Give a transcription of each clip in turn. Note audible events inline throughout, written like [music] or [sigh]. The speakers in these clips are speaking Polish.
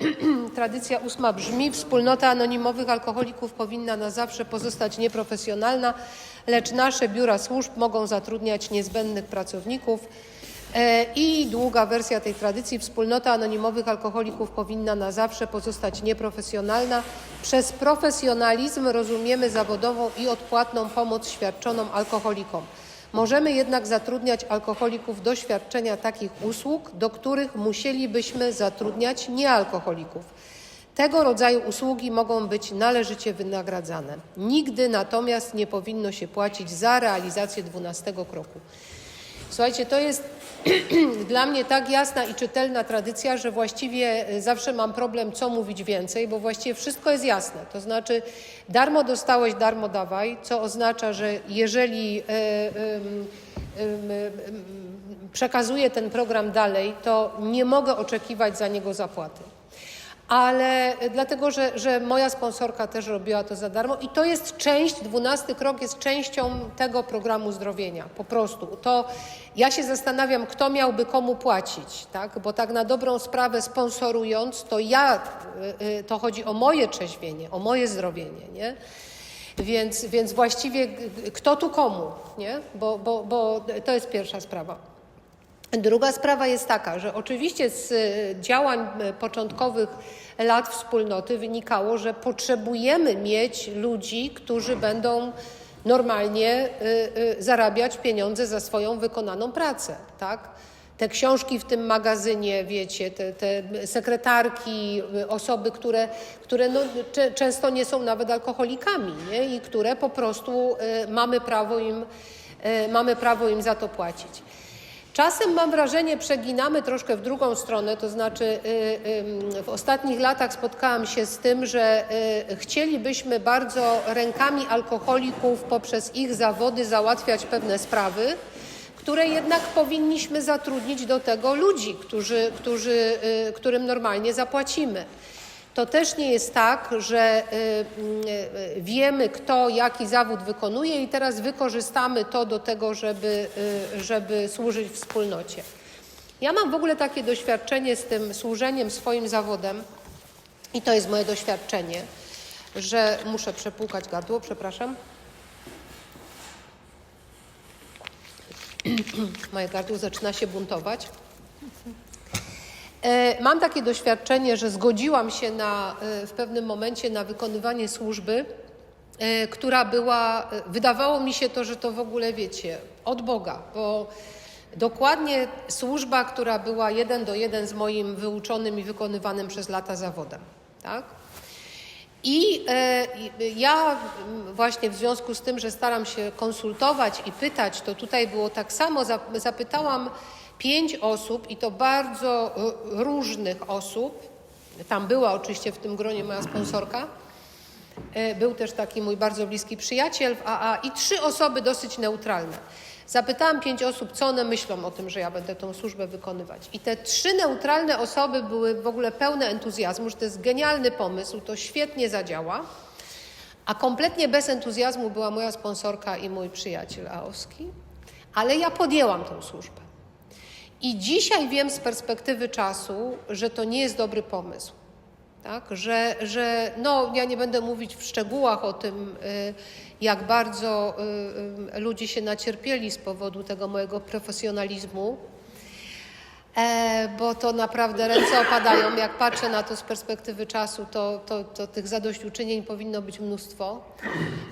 [clears throat] Tradycja ósma brzmi: Wspólnota anonimowych alkoholików powinna na zawsze pozostać nieprofesjonalna, lecz nasze biura służb mogą zatrudniać niezbędnych pracowników. E, I długa wersja tej tradycji: Wspólnota anonimowych alkoholików powinna na zawsze pozostać nieprofesjonalna. Przez profesjonalizm rozumiemy zawodową i odpłatną pomoc świadczoną alkoholikom. Możemy jednak zatrudniać alkoholików do świadczenia takich usług, do których musielibyśmy zatrudniać niealkoholików. Tego rodzaju usługi mogą być należycie wynagradzane. Nigdy natomiast nie powinno się płacić za realizację 12 kroku. Słuchajcie, to jest [clears throat] dla mnie tak jasna i czytelna tradycja, że właściwie e, zawsze mam problem, co mówić więcej, bo właściwie wszystko jest jasne. To znaczy, darmo dostałeś, darmo dawaj, co oznacza, że jeżeli e, przekazuję ten program dalej, to nie mogę oczekiwać za niego zapłaty ale dlatego, że, że moja sponsorka też robiła to za darmo i to jest część, dwunasty krok jest częścią tego programu zdrowienia, po prostu. To ja się zastanawiam, kto miałby komu płacić, tak? bo tak na dobrą sprawę sponsorując, to ja, y, y, to chodzi o moje trzeźwienie, o moje zdrowienie, nie? Więc, więc właściwie kto tu komu, nie? Bo, bo, bo to jest pierwsza sprawa. Druga sprawa jest taka, że oczywiście z e, działań e, początkowych lat wspólnoty wynikało, że potrzebujemy mieć ludzi, którzy będą normalnie e, zarabiać pieniądze za swoją wykonaną pracę, tak? Te książki w tym magazynie, wiecie, te, te sekretarki, osoby, które, które no, często nie są nawet alkoholikami nie? i które po prostu mamy prawo im, mamy prawo im za to płacić. Czasem mam wrażenie, przeginamy troszkę w drugą stronę, to znaczy y, y, w ostatnich latach spotkałam się z tym, że y, chcielibyśmy bardzo rękami alkoholików poprzez ich zawody załatwiać pewne sprawy, które jednak powinniśmy zatrudnić do tego ludzi, którzy, którzy, którym normalnie zapłacimy. To też nie jest tak, że y, y, wiemy, kto jaki zawód wykonuje i teraz wykorzystamy to do tego, żeby, y, żeby służyć wspólnocie. Ja mam w ogóle takie doświadczenie z tym służeniem swoim zawodem i to jest moje doświadczenie, że muszę przepłukać gardło, przepraszam. [clears throat] Moje gardło zaczyna się buntować. E, Mam takie doświadczenie, że zgodziłam się na, e, w pewnym momencie na wykonywanie służby, e, która była, wydawało mi się to, że to w ogóle wiecie, od Boga, bo dokładnie służba, która była jeden do jeden z moim wyuczonym i wykonywanym przez lata zawodem. Tak? I ja właśnie w związku z tym, że staram się konsultować i pytać, to tutaj było tak samo, zap- zapytałam pięć osób i to bardzo e, różnych osób. Tam była oczywiście w tym gronie moja sponsorka. E, Był też taki mój bardzo bliski przyjaciel w AA i trzy osoby dosyć neutralne. Zapytałam pięć osób, co one myślą o tym, że ja będę tą służbę wykonywać. I te trzy neutralne osoby były w ogóle pełne entuzjazmu, że to jest genialny pomysł, to świetnie zadziała. A kompletnie bez entuzjazmu była moja sponsorka i mój przyjaciel Aowski. Ale ja podjęłam tą służbę. I dzisiaj wiem z perspektywy czasu, że to nie jest dobry pomysł. Tak? Że, że no, ja nie będę mówić w szczegółach o tym, y, jak bardzo y, y, ludzie się nacierpieli z powodu tego mojego profesjonalizmu, e, bo to naprawdę ręce opadają. Jak patrzę na to z perspektywy czasu, to, to, to tych zadośćuczynień powinno być mnóstwo,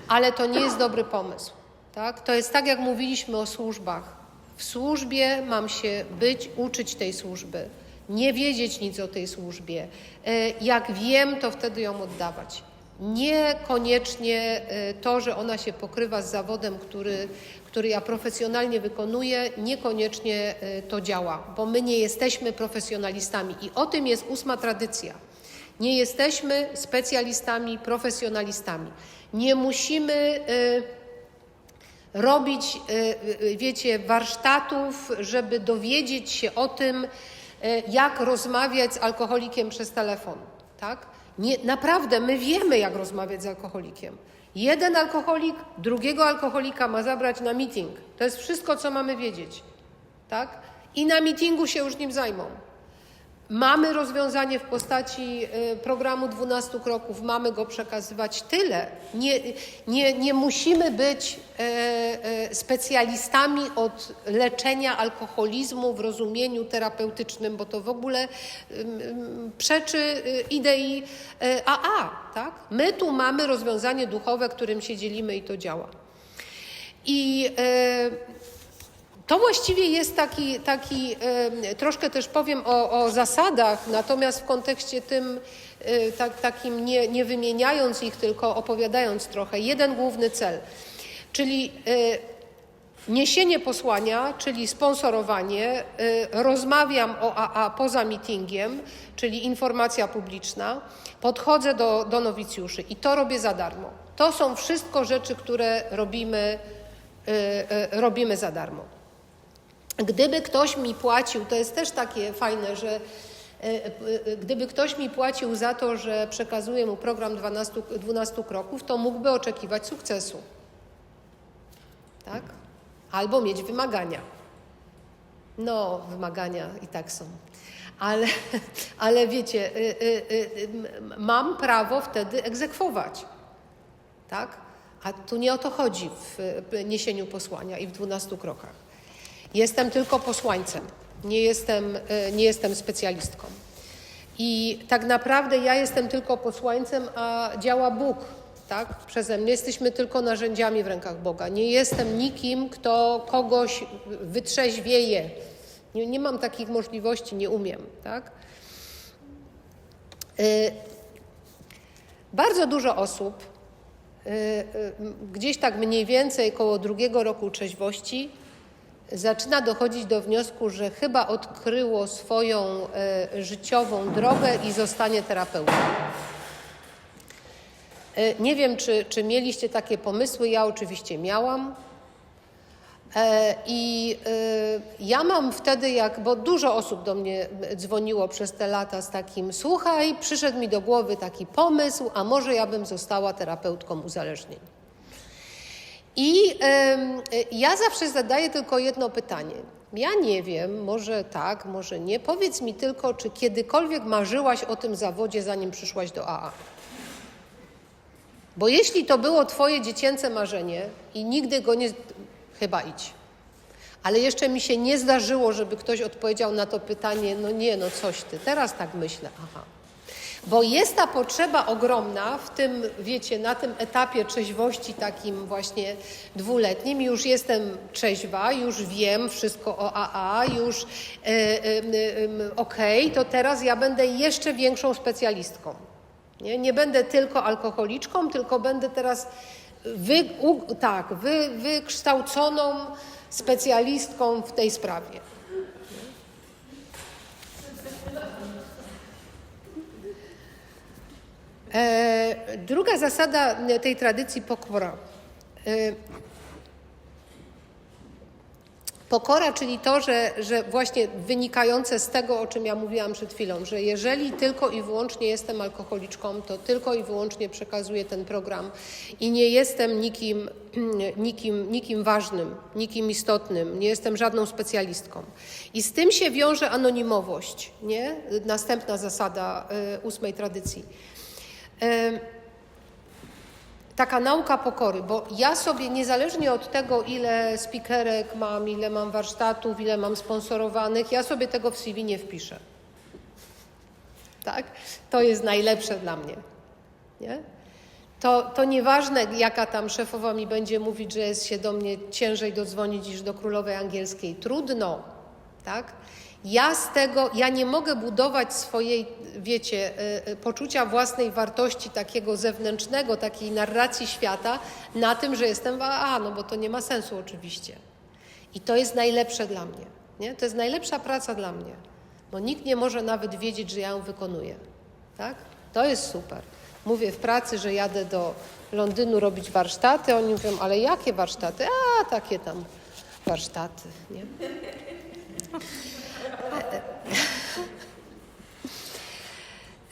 ale to nie jest dobry pomysł. Tak? To jest tak, jak mówiliśmy o służbach. W służbie mam się być, uczyć tej służby, nie wiedzieć nic o tej służbie. E, Jak wiem, to wtedy ją oddawać. Niekoniecznie e, to, że ona się pokrywa z zawodem, który, który ja profesjonalnie wykonuję, niekoniecznie e, to działa, bo my nie jesteśmy profesjonalistami i o tym jest ósma tradycja. Nie jesteśmy specjalistami, profesjonalistami. Nie musimy. e, robić, y, y, wiecie, warsztatów, żeby dowiedzieć się o tym, y, jak rozmawiać z alkoholikiem przez telefon, tak? Nie, naprawdę, my wiemy, jak rozmawiać z alkoholikiem. Jeden alkoholik drugiego alkoholika ma zabrać na meeting. To jest wszystko, co mamy wiedzieć, tak? I na meetingu się już nim zajmą. Mamy rozwiązanie w postaci y, programu 12 kroków, mamy go przekazywać tyle. Nie, nie, nie musimy być e, e, specjalistami od leczenia alkoholizmu w rozumieniu terapeutycznym, bo to w ogóle przeczy y, idei AA. Tak? My tu mamy rozwiązanie duchowe, którym się dzielimy i to działa. I to właściwie jest taki, taki troszkę też powiem o, o zasadach, natomiast w kontekście tym e, tak, takim nie, nie wymieniając ich, tylko opowiadając trochę, jeden główny cel, czyli e, niesienie posłania, czyli sponsorowanie, rozmawiam o AA poza meetingiem, czyli informacja publiczna, podchodzę do, do nowicjuszy i to robię za darmo. To są wszystko rzeczy, które robimy, robimy za darmo. Gdyby ktoś mi płacił, to jest też takie fajne, że e, e, gdyby ktoś mi płacił za to, że przekazuję mu program 12, 12 kroków, to mógłby oczekiwać sukcesu. Tak? Albo mieć wymagania. No, wymagania i tak są. Ale, [laughs] ale wiecie, y, y, y, mam prawo wtedy egzekwować. Tak? A tu nie o to chodzi w niesieniu posłania i w 12 krokach. Jestem tylko posłańcem, nie jestem, e, nie jestem specjalistką. I tak naprawdę ja jestem tylko posłańcem, a działa Bóg tak, przeze mnie. Jesteśmy tylko narzędziami w rękach Boga. Nie jestem nikim, kto kogoś wytrzeźwieje. Nie, nie mam takich możliwości, nie umiem. Tak? E, bardzo dużo osób, e, gdzieś tak mniej więcej koło drugiego roku trzeźwości, zaczyna dochodzić do wniosku, że chyba odkryło swoją e, życiową drogę i zostanie terapeutą. E, nie wiem, czy, czy mieliście takie pomysły. Ja oczywiście miałam. E, I ja mam wtedy, jak, bo dużo osób do mnie dzwoniło przez te lata z takim, słuchaj, przyszedł mi do głowy taki pomysł, a może ja bym została terapeutką uzależnień. I ja zawsze zadaję tylko jedno pytanie. Ja nie wiem, może tak, może nie. Powiedz mi tylko, czy kiedykolwiek marzyłaś o tym zawodzie, zanim przyszłaś do AA? Bo jeśli to było Twoje dziecięce marzenie i nigdy go nie. Chyba idź. Ale jeszcze mi się nie zdarzyło, żeby ktoś odpowiedział na to pytanie: no nie, no coś ty, teraz tak myślę. Aha. Bo jest ta potrzeba ogromna w tym, wiecie, na tym etapie trzeźwości takim właśnie dwuletnim. Już jestem trzeźwa, już wiem wszystko o AA, już e, e, okej, okay, to teraz ja będę jeszcze większą specjalistką. Nie, nie będę tylko alkoholiczką, tylko będę teraz wy, u, tak, wy, wykształconą specjalistką w tej sprawie. Druga zasada tej tradycji pokora. E, pokora, czyli to, że, że właśnie wynikające z tego, o czym ja mówiłam przed chwilą, że jeżeli tylko i wyłącznie jestem alkoholiczką, to tylko i wyłącznie przekazuję ten program i nie jestem nikim, [clears throat] nikim, nikim ważnym, nikim istotnym, nie jestem żadną specjalistką. I z tym się wiąże anonimowość, nie? Następna zasada y, ósmej tradycji taka nauka pokory, bo ja sobie niezależnie od tego, ile spikerek mam, ile mam warsztatów, ile mam sponsorowanych, ja sobie tego w CV nie wpiszę. Tak? To jest najlepsze dla mnie. Nie? To, to nieważne, jaka tam szefowa mi będzie mówić, że jest się do mnie ciężej dodzwonić niż do królowej angielskiej. Trudno, tak? Ja z tego, ja nie mogę budować swojej, wiecie, y, y, poczucia własnej wartości takiego zewnętrznego, takiej narracji świata na tym, że jestem AA, no bo to nie ma sensu oczywiście. I to jest najlepsze dla mnie. Nie? To jest najlepsza praca dla mnie, bo nikt nie może nawet wiedzieć, że ja ją wykonuję. Tak? To jest super. Mówię w pracy, że jadę do Londynu robić warsztaty, oni mówią, ale jakie warsztaty? A, takie tam warsztaty, nie?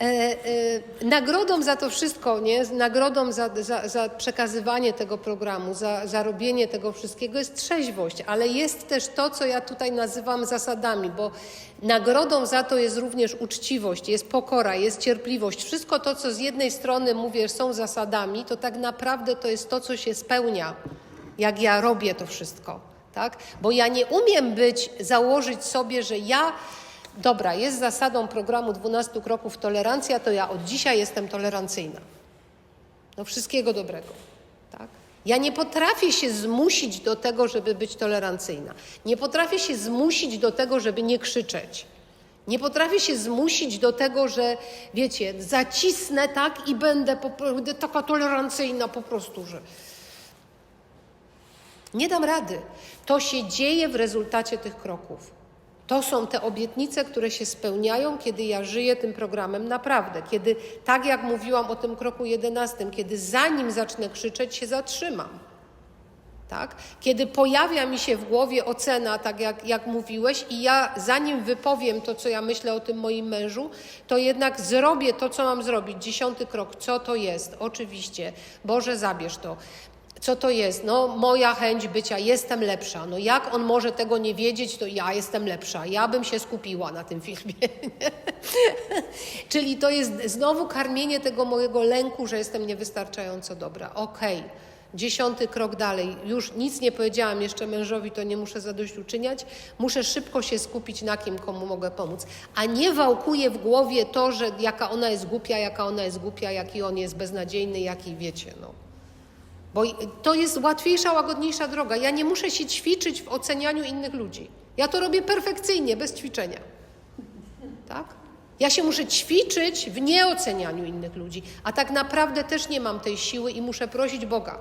E, e, nagrodą za to wszystko, nie? nagrodą za, za, za przekazywanie tego programu, za, za robienie tego wszystkiego jest trzeźwość, ale jest też to, co ja tutaj nazywam zasadami, bo nagrodą za to jest również uczciwość, jest pokora, jest cierpliwość. Wszystko to, co z jednej strony mówię, są zasadami, to tak naprawdę to jest to, co się spełnia, jak ja robię to wszystko. Tak? Bo ja nie umiem być, założyć sobie, że ja dobra, jest zasadą programu 12 kroków tolerancja, to ja od dzisiaj jestem tolerancyjna. No wszystkiego dobrego. Tak? Ja nie potrafię się zmusić do tego, żeby być tolerancyjna. Nie potrafię się zmusić do tego, żeby nie krzyczeć. Nie potrafię się zmusić do tego, że wiecie, zacisnę tak i będę, będę taka tolerancyjna po prostu, że. Nie dam rady. To się dzieje w rezultacie tych kroków. To są te obietnice, które się spełniają, kiedy ja żyję tym programem naprawdę. Kiedy, tak jak mówiłam o tym kroku jedenastym, kiedy zanim zacznę krzyczeć, się zatrzymam. Tak? Kiedy pojawia mi się w głowie ocena, tak jak, jak mówiłeś, i ja zanim wypowiem to, co ja myślę o tym moim mężu, to jednak zrobię to, co mam zrobić. Dziesiąty krok, co to jest? Oczywiście, Boże, zabierz to. Co to jest? No, moja chęć bycia, jestem lepsza. No, jak on może tego nie wiedzieć, to ja jestem lepsza. Ja bym się skupiła na tym filmie. [laughs] Czyli to jest znowu karmienie tego mojego lęku, że jestem niewystarczająco dobra. Okej. Okay. Dziesiąty krok dalej. Już nic nie powiedziałam jeszcze mężowi, to nie muszę zadośćuczyniać. Muszę szybko się skupić na kim, komu mogę pomóc. A nie wałkuję w głowie to, że jaka ona jest głupia, jaka ona jest głupia, jaki on jest beznadziejny, jaki wiecie. No. Bo to jest łatwiejsza, łagodniejsza droga. Ja nie muszę się ćwiczyć w ocenianiu innych ludzi. Ja to robię perfekcyjnie, bez ćwiczenia. Tak? Ja się muszę ćwiczyć w nieocenianiu innych ludzi, a tak naprawdę też nie mam tej siły i muszę prosić Boga.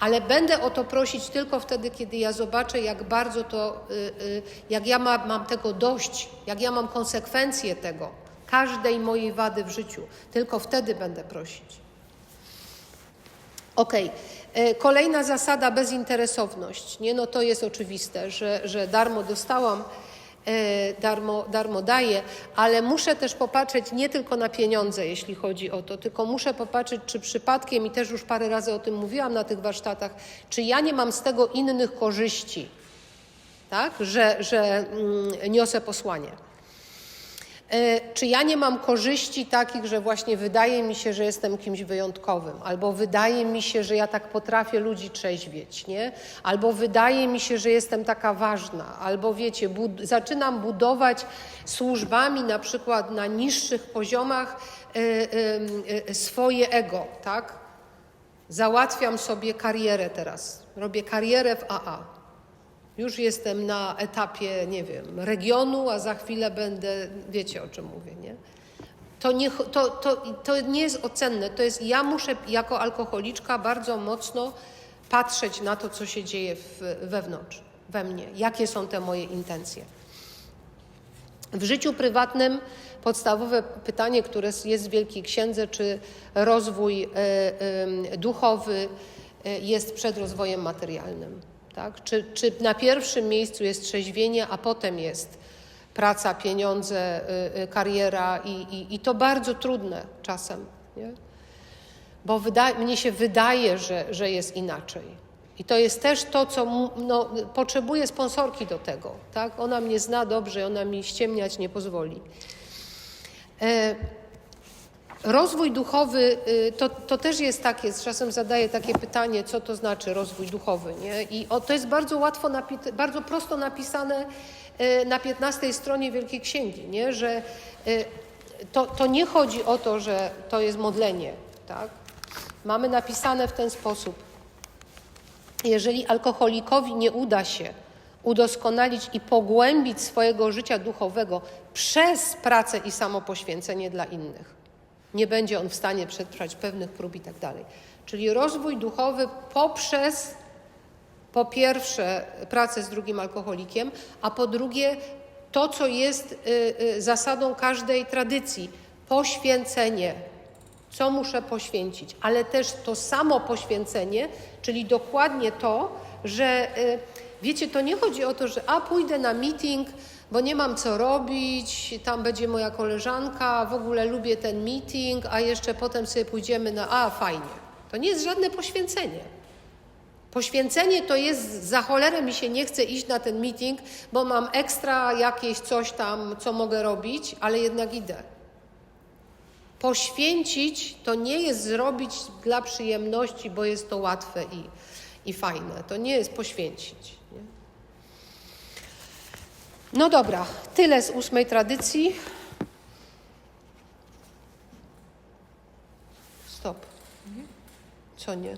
Ale będę o to prosić tylko wtedy, kiedy ja zobaczę, jak bardzo to, y, y, jak ja ma, mam tego dość, jak ja mam konsekwencje tego, każdej mojej wady w życiu. Tylko wtedy będę prosić. Ok. Kolejna zasada bezinteresowność. Nie, no to jest oczywiste, że, że darmo dostałam, e, darmo, darmo daję, ale muszę też popatrzeć nie tylko na pieniądze, jeśli chodzi o to, tylko muszę popatrzeć, czy przypadkiem, i też już parę razy o tym mówiłam na tych warsztatach, czy ja nie mam z tego innych korzyści, tak, że, że mm, niosę posłanie. E, czy ja nie mam korzyści takich, że właśnie wydaje mi się, że jestem kimś wyjątkowym, albo wydaje mi się, że ja tak potrafię ludzi trzeźwieć, nie? Albo wydaje mi się, że jestem taka ważna, albo wiecie, bud zaczynam budować służbami na przykład na niższych poziomach y, y, y, swoje ego, tak? Załatwiam sobie karierę teraz, robię karierę w AA już jestem na etapie, nie wiem, regionu, a za chwilę będę, wiecie o czym mówię, nie? To nie, to, to, to nie jest ocenne, to jest, ja muszę jako alkoholiczka bardzo mocno patrzeć na to, co się dzieje w, wewnątrz, we mnie, jakie są te moje intencje. W życiu prywatnym podstawowe pytanie, które jest w Wielkiej Księdze, czy rozwój y, y, duchowy y, jest przed rozwojem materialnym. Tak? Czy, czy na pierwszym miejscu jest trzeźwienie, a potem jest praca, pieniądze, y, y, kariera i, i, i to bardzo trudne czasem, nie? bo wyda, mnie się wydaje, że, że jest inaczej. I to jest też to, co no, potrzebuje sponsorki do tego. Tak? Ona mnie zna dobrze, ona mi ściemniać nie pozwoli. E, Rozwój duchowy y, to, to też jest takie, czasem zadaję takie pytanie, co to znaczy rozwój duchowy. Nie? I o, to jest bardzo łatwo, bardzo prosto napisane y, na 15 stronie Wielkiej Księgi, nie? że y, to, to nie chodzi o to, że to jest modlenie. Tak? Mamy napisane w ten sposób. Jeżeli alkoholikowi nie uda się udoskonalić i pogłębić swojego życia duchowego przez pracę i samopoświęcenie dla innych, nie będzie on w stanie przetrwać pewnych prób i tak dalej. Czyli rozwój duchowy poprzez po pierwsze pracę z drugim alkoholikiem, a po drugie to, co jest y, y, zasadą każdej tradycji poświęcenie. Co muszę poświęcić, ale też to samo poświęcenie, czyli dokładnie to, że y, wiecie, to nie chodzi o to, że a pójdę na meeting, bo nie mam co robić, tam będzie moja koleżanka, w ogóle lubię ten meeting, a jeszcze potem sobie pójdziemy na. A, fajnie. To nie jest żadne poświęcenie. Poświęcenie to jest za cholerę mi się nie chce iść na ten meeting, bo mam ekstra jakieś coś tam, co mogę robić, ale jednak idę. Poświęcić to nie jest zrobić dla przyjemności, bo jest to łatwe i, i fajne. To nie jest poświęcić. No dobra, tyle z ósmej tradycji. Stop. Co nie?